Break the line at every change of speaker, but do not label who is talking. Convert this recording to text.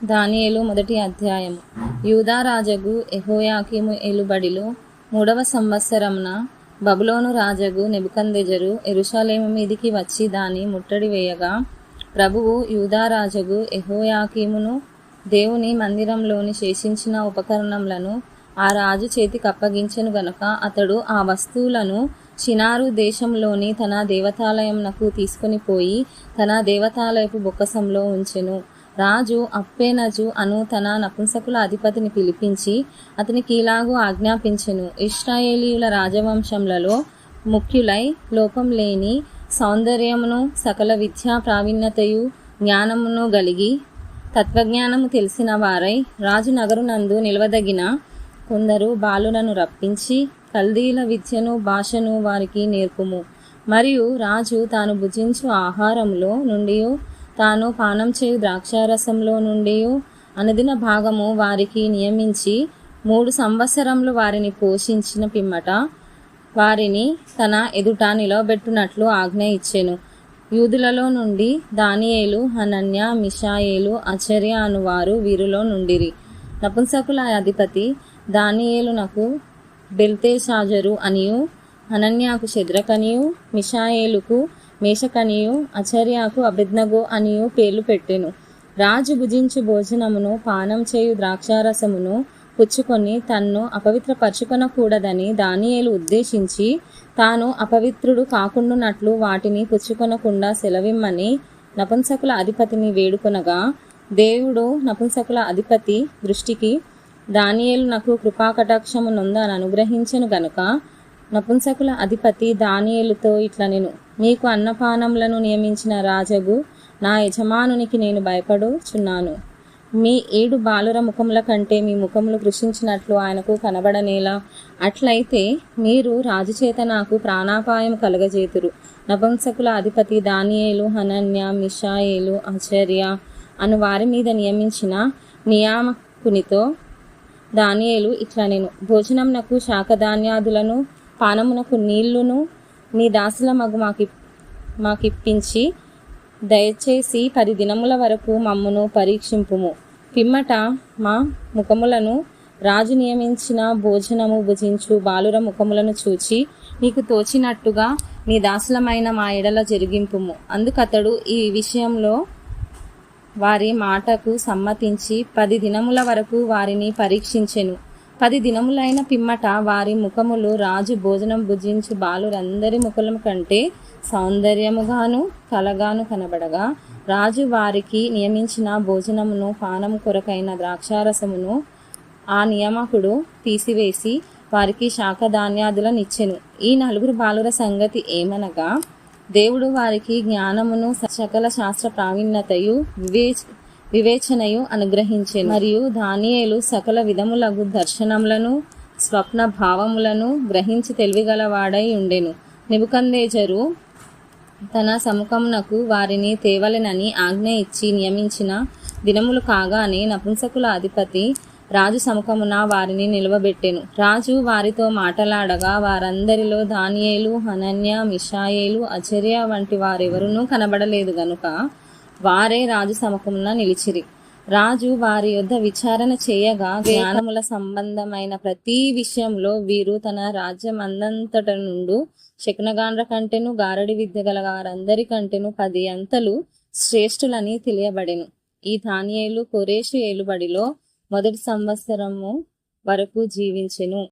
దానియలు మొదటి అధ్యాయము. యూదా ఎహోయాకిము ఎహోయాకీము ఏలుబడిలో మూడవ సంవత్సరమున బబులోను రాజగు నెబుకందెజరు ఎరుషలేము మీదికి వచ్చి దాని ముట్టడి వేయగా ప్రభువు యూదా రాజగు ఎహోయాకీమును దేవుని మందిరంలోని శేషించిన ఉపకరణములను ఆ రాజు చేతికి అప్పగించను గనుక అతడు ఆ వస్తువులను చినారు దేశంలోని తన దేవతాలయంనకు తీసుకొని పోయి తన దేవతాలయపు బొక్కసంలో ఉంచెను. రాజు అప్పేనజు అను తన నపుంసకుల అధిపతిని పిలిపించి అతనికి ఇలాగూ ఆజ్ఞాపించెను. ఇస్రాయేలీయుల రాజవంశంలలో ముఖ్యులై లోపం లేని సౌందర్యమును సకల విద్యా ప్రావీణ్యతయు జ్ఞానమును గలిగి తత్వజ్ఞానము తెలిసిన వారై రాజు నగరునందు నిలవదగిన కొందరు బాలులను రప్పించి కల్దీల విద్యను భాషను వారికి నేర్పుము. మరియు రాజు తాను భుజించు ఆహారంలో నుండి తాను పానం చేయు ద్రాక్షారసంలో నుండి అనుదిన భాగము వారికి నియమించి మూడు సంవత్సరములు వారిని పోషించిన పిమ్మట వారిని తన ఎదుట నిలవబెట్టునట్లు ఆజ్ఞ ఇచ్చెను. యూదులలో నుండి దానియేలు హనన్య మిషాయేలు అచర్య అనువారు వీరిలో నుండిరి. నపుంసకుల అధిపతి దానియేలునకు బెల్తేషాజరు అనియు హనన్యాకు శద్రకనియు మిషాయేలుకు మేషకనియు అచర్యాకు అభిజ్ఞగో అనియు పేర్లు పెట్టెను. రాజు భుజించు భోజనమును పానం చేయు ద్రాక్షారసమును పుచ్చుకొని తన్ను అపవిత్రపరచుకొనకూడదని దానియేలు ఉద్దేశించి తాను అపవిత్రుడు కాకుండానట్లు వాటిని పుచ్చుకొనకుండా సెలవిమ్మని నపుంసకుల అధిపతిని వేడుకొనగా దేవుడు నపుంసకుల అధిపతి దృష్టికి దానియేలు నాకు కృపాకటాక్షమునుందని అనుగ్రహించను గనుక నపుంసకుల అధిపతి దానియేలుతో ఇట్లా నేను మీకు అన్నపానములను నియమించిన రాజగు నా యజమానునికి నేను భయపడుచున్నాను. మీ ఏడు బాలుర ముఖముల కంటే మీ ముఖములు కృషించినట్లు ఆయనకు కనబడనేలా. అట్లయితే మీరు రాజు చేత నాకు ప్రాణాపాయం కలగజేతురు. నపుంసకుల అధిపతి దానియేలు హనన్య మిషాయేలు ఆచార్య అను వారి మీద నియమించిన నియామకునితో దానియేలు ఇట్లా నేను భోజనంనకు శాఖధాన్యాదులను పానమునకు నీళ్ళును నీ దాసుల మగు మాకి మాకిప్పించి దయచేసి పది దినముల వరకు మమ్మను పరీక్షింపుము. పిమ్మట మా ముఖములను రాజు నియమించిన భోజనము భుజించు బాలుర ముఖములను చూచి నీకు తోచినట్టుగా నీ దాసులమైన మా ఎడల జరిగింపుము. అందుకతడు ఈ విషయంలో వారి మాటకు సమ్మతించి పది దినముల వరకు వారిని పరీక్షించెను. పది దినములైన పిమ్మట వారి ముఖములు రాజు భోజనం భుజించు బాలురందరి ముఖముల కంటే సౌందర్యముగాను కలగాను కనబడగా రాజు వారికి నియమించిన భోజనమును పానం కొరకైన ద్రాక్షారసమును ఆ నియామకుడు తీసివేసి వారికి శాఖధాన్యాదులనిచ్చెను ఈ నలుగురు బాలుర సంగతి ఏమనగా దేవుడు వారికి జ్ఞానమును సకల శాస్త్ర ప్రావీణ్యతయు వివేచ వివేచనయు అనుగ్రహించెను. మరియు దానియేలు సకల విధములగు దర్శనములను స్వప్న భావములను గ్రహించి తెలివిగలవాడై ఉండెను. నిబుకందేజరు తన సముఖమునకు వారిని తేవలెనని ఆజ్ఞ ఇచ్చి నియమించిన దినములు కాగానే నపుంసకుల అధిపతి రాజు సముఖమున వారిని నిలవబెట్టెను. రాజు వారితో మాటలాడగా వారందరిలో దానియేలు హనన్య మిషాయేలు అచర్య వంటి వారెవరునూ కనబడలేదు గనుక వారే రాజు సముఖమున నిలిచిరి. రాజు వారి యొద్ద విచారణ చేయగా జ్ఞానముల సంబంధమైన ప్రతి విషయంలో వీరు తన రాజ్యం అందంతట నుండు శకునగాండ్ర కంటెను గారడి విద్య గల వారందరి కంటెను పది అంతలు శ్రేష్ఠులని తెలియబడెను. ఈ ధాన్యేలు కొరేషు ఏలుబడిలో మొదటి సంవత్సరము వరకు జీవించెను.